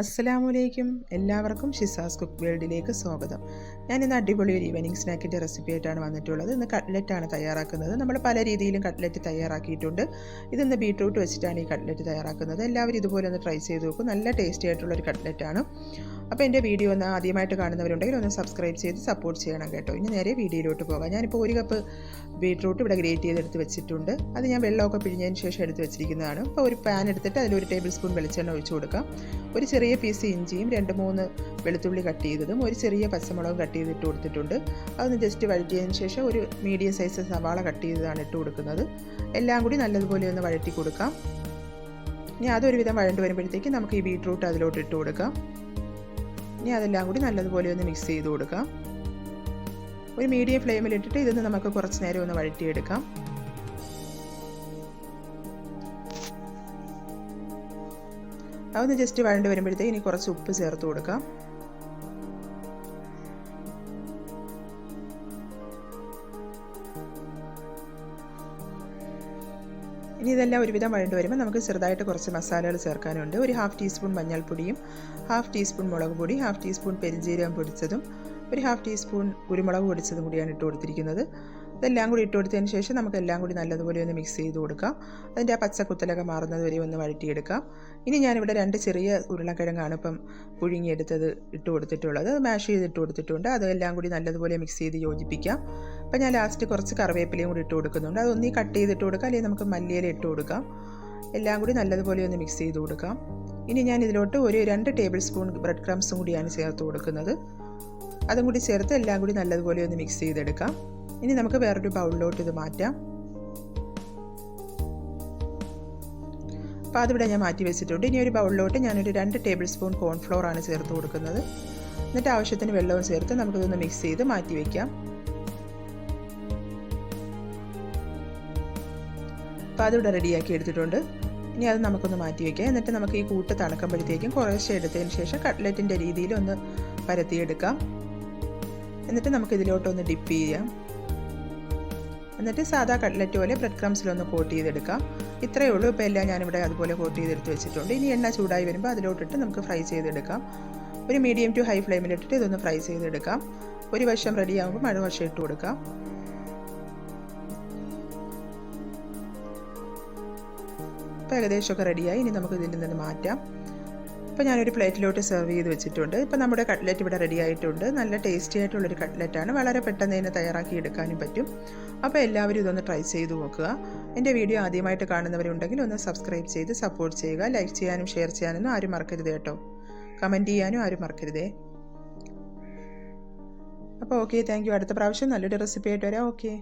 അസ്സലാമലൈക്കും എല്ലാവർക്കും ഷിസാസ് കുക്ക് വേൾഡിലേക്ക് സ്വാഗതം. ഞാൻ ഇന്ന് അടിപൊളി ഒരു ഈവനിങ് സ്നാക്കിന്റെ റെസിപ്പി ആയിട്ടാണ് വന്നിട്ടുള്ളത്. ഇന്ന് കട്ട്ലറ്റാണ് തയ്യാറാക്കുന്നത്. നമ്മൾ പല രീതിയിലും കട്ട്ലറ്റ് തയ്യാറാക്കിയിട്ടുണ്ട്. ഇതിന്ന് ബീട്രൂട്ട് വെച്ചിട്ടാണ് ഈ കട്ട്ലറ്റ് തയ്യാറാക്കുന്നത്. എല്ലാവരും ഇതുപോലെ ഒന്ന് ട്രൈ ചെയ്ത് നോക്കും. നല്ല ടേസ്റ്റി ആയിട്ടുള്ളൊരു കട്ട്ലറ്റാണ് അപ്പോൾ എന്റെ വീഡിയോ ഒന്ന് ആദ്യമായിട്ട് കാണുന്നവരുണ്ടെങ്കിൽ ഒന്ന് സബ്സ്ക്രൈബ് ചെയ്ത് സപ്പോർട്ട് ചെയ്യണം കേട്ടോ. ഇനി നേരെ വീഡിയോയിലോട്ട് പോകാം. ഞാനിപ്പോൾ ഒരു കപ്പ് ബീട്രൂട്ട് ഇവിടെ ഗ്രേറ്റ് ചെയ്തെടുത്ത് വെച്ചിട്ടുണ്ട്. അത് ഞാൻ വെള്ളമൊക്കെ പിഴിഞ്ഞതിന് ശേഷം എടുത്ത് വെച്ചിരിക്കുന്നതാണ്. അപ്പോൾ ഒരു പാൻ എടുത്തിട്ട് അതിലൊരു ടേബിൾ സ്പൂൺ വെളിച്ചെണ്ണ ഒഴിച്ചു കൊടുക്കാം. ഒരു ചെറിയ പീസ് ഇഞ്ചിയും രണ്ട് മൂന്ന് വെളുത്തുള്ളി കട്ട് ചെയ്തതും ഒരു ചെറിയ പച്ചമുളകും കട്ട് ചെയ്തിട്ട് കൊടുത്തിട്ടുണ്ട്. അതൊന്ന് ജസ്റ്റ് വഴറ്റിയതിന് ശേഷം ഒരു മീഡിയം സൈസ് സവാള കട്ട് ചെയ്തതാണ് ഇട്ട് കൊടുക്കുന്നത്. എല്ലാം കൂടി നല്ലതുപോലെ ഒന്ന് വഴറ്റി കൊടുക്കാം. ഇനി അതൊരുവിധം വഴണ്ട് വരുമ്പോഴത്തേക്ക് നമുക്ക് ഈ ബീട്രൂട്ട് അതിലോട്ട് ഇട്ട് കൊടുക്കാം. ഇനി അതെല്ലാം കൂടി നല്ലതുപോലെ ഒന്ന് മിക്സ് ചെയ്ത് കൊടുക്കാം. ഒരു മീഡിയം ഫ്ലെയിമിലിട്ടിട്ട് ഇതൊന്ന് നമുക്ക് കുറച്ച് നേരം ഒന്ന് വഴറ്റിയെടുക്കാം. അതൊന്ന് ജസ്റ്റ് വഴണ്ട് വരുമ്പോഴത്തേക്ക് ഇനി കുറച്ച് ഉപ്പ് ചേർത്ത് കൊടുക്കാം. ഇനി ഇതെല്ലാം ഒരുവിധം വഴണ്ട് വരുമ്പോൾ നമുക്ക് ചെറുതായിട്ട് കുറച്ച് മസാലകൾ ചേർക്കാനുണ്ട്. ഒരു ഹാഫ് ടീസ്പൂൺ മഞ്ഞൾപ്പൊടിയും ഹാഫ് ടീസ്പൂൺ മുളക് പൊടി ഹാഫ് ടീസ്പൂൺ പെരിഞ്ജീരകം പൊടിച്ചതും ഒരു ഹാഫ് ടീസ്പൂൺ കുരുമുളക് പൊടിച്ചതും കൂടിയാണ് ഇട്ട് കൊടുത്തിരിക്കുന്നത്. ഇതെല്ലാം കൂടി ഇട്ട് കൊടുത്തതിന് ശേഷം നമുക്ക് എല്ലാം കൂടി നല്ലതുപോലെ ഒന്ന് മിക്സ് ചെയ്ത് കൊടുക്കാം. അതിന്റെ ആ പച്ചക്കുത്തലൊക്കെ മാറുന്നത് വരെ ഒന്ന് വഴറ്റിയെടുക്കാം. ഇനി ഞാനിവിടെ രണ്ട് ചെറിയ ഉരുളക്കിഴങ്ങാണ് ഇപ്പം പുഴുങ്ങിയെടുത്തത് ഇട്ട് കൊടുത്തിട്ടുള്ളത്. മാഷ് ചെയ്ത് ഇട്ട് കൊടുത്തിട്ടുണ്ട്. അതെല്ലാം കൂടി നല്ലതുപോലെ മിക്സ് ചെയ്ത് യോജിപ്പിക്കാം. അപ്പം ഞാൻ ലാസ്റ്റ് കുറച്ച് കറിവേപ്പിലയും കൂടി ഇട്ട് കൊടുക്കുന്നുണ്ട്. അതൊന്നീ കട്ട് ചെയ്തിട്ട് കൊടുക്കാം. അല്ലെങ്കിൽ നമുക്ക് മല്ലിയില ഇട്ട് കൊടുക്കാം. എല്ലാം കൂടി നല്ലതുപോലെ ഒന്ന് മിക്സ് ചെയ്ത് കൊടുക്കാം. ഇനി ഞാൻ ഇതിലോട്ട് ഒരു രണ്ട് ടേബിൾ സ്പൂൺ ബ്രെഡ് ക്രംസും കൂടിയാണ് ചേർത്ത് കൊടുക്കുന്നത്. അതും കൂടി ചേർത്ത് എല്ലാം കൂടി നല്ലതുപോലെ ഒന്ന് മിക്സ് ചെയ്തെടുക്കാം. ഇനി നമുക്ക് വേറൊരു ബൗളിലോട്ട് ഇത് മാറ്റാം. അപ്പോൾ അതിവിടെ ഞാൻ മാറ്റി വെച്ചിട്ടുണ്ട്. ഇനി ഒരു ബൗളിലോട്ട് ഞാനൊരു രണ്ട് ടേബിൾ സ്പൂൺ കോൺഫ്ലോർ ആണ് ചേർത്ത് കൊടുക്കുന്നത്. എന്നിട്ട് ആവശ്യത്തിന് വെള്ളവും ചേർത്ത് നമുക്കിതൊന്ന് മിക്സ് ചെയ്ത് മാറ്റി വയ്ക്കാം അപ്പോൾ അതിവിടെ റെഡിയാക്കി എടുത്തിട്ടുണ്ട്. ഇനി അത് നമുക്കൊന്ന് മാറ്റി വയ്ക്കാം എന്നിട്ട് നമുക്ക് ഈ കൂട്ട് തണുക്കുമ്പോഴത്തേക്കും കുറേശ്ശെ എടുത്തതിന് ശേഷം കട്ട്ലറ്റിന്റെ രീതിയിൽ ഒന്ന് പരത്തിയെടുക്കാം. എന്നിട്ട് നമുക്കിതിലോട്ടൊന്ന് ഡിപ്പ് ചെയ്യാം. എന്നിട്ട് സാധാ കട്ട്ലറ്റ് പോലെ ബ്രെഡ് ക്രംസിലൊന്ന് കോട്ട് ചെയ്തെടുക്കാം. ഇത്രയേ ഉള്ളൂ. ഇപ്പോൾ എല്ലാം ഞാനിവിടെ അതുപോലെ കോട്ട് ചെയ്തെടുത്ത് വെച്ചിട്ടുണ്ട്. ഇനി എണ്ണ ചൂടായി വരുമ്പോൾ അതിലോട്ടിട്ട് നമുക്ക് ഫ്രൈ ചെയ്തെടുക്കാം. ഒരു മീഡിയം ടു ഹൈ ഫ്ലെയിമിലിട്ടിട്ട് ഇതൊന്ന് ഫ്രൈ ചെയ്തെടുക്കാം. ഒരു വശം റെഡി ആകുമ്പോൾ മറുവശം ഇട്ട് കൊടുക്കാം. ഇപ്പോൾ ഏകദേശമൊക്കെ റെഡിയായി ഇനി നമുക്ക് ഇതിൽ നിന്ന് മാറ്റാം. ഇപ്പോൾ ഞാനൊരു പ്ലേറ്റിലോട്ട് സെർവ് ചെയ്ത് വെച്ചിട്ടുണ്ട്. ഇപ്പോൾ നമ്മുടെ കട്ട്ലറ്റ് ഇവിടെ റെഡി ആയിട്ടുണ്ട്. നല്ല ടേസ്റ്റി ആയിട്ടുള്ളൊരു കട്ട്ലറ്റാണ് വളരെ പെട്ടെന്ന് തന്നെ തയ്യാറാക്കി എടുക്കാനും പറ്റും. അപ്പോൾ എല്ലാവരും ഇതൊന്ന് ട്രൈ ചെയ്ത് നോക്കുക. എന്റെ വീഡിയോ ആദ്യമായിട്ട് കാണുന്നവരുണ്ടെങ്കിൽ ഒന്ന് സബ്സ്ക്രൈബ് ചെയ്ത് സപ്പോർട്ട് ചെയ്യുക. ലൈക്ക് ചെയ്യാനും ഷെയർ ചെയ്യാനൊന്നും ആരും മറക്കരുത് കേട്ടോ. കമന്റ് ചെയ്യാനും ആരും മറക്കരുതേ. അപ്പോൾ ഓക്കെ താങ്ക് യു അടുത്ത പ്രാവശ്യം നല്ലൊരു റെസിപ്പി ആയിട്ട് വരാം. ഓക്കെ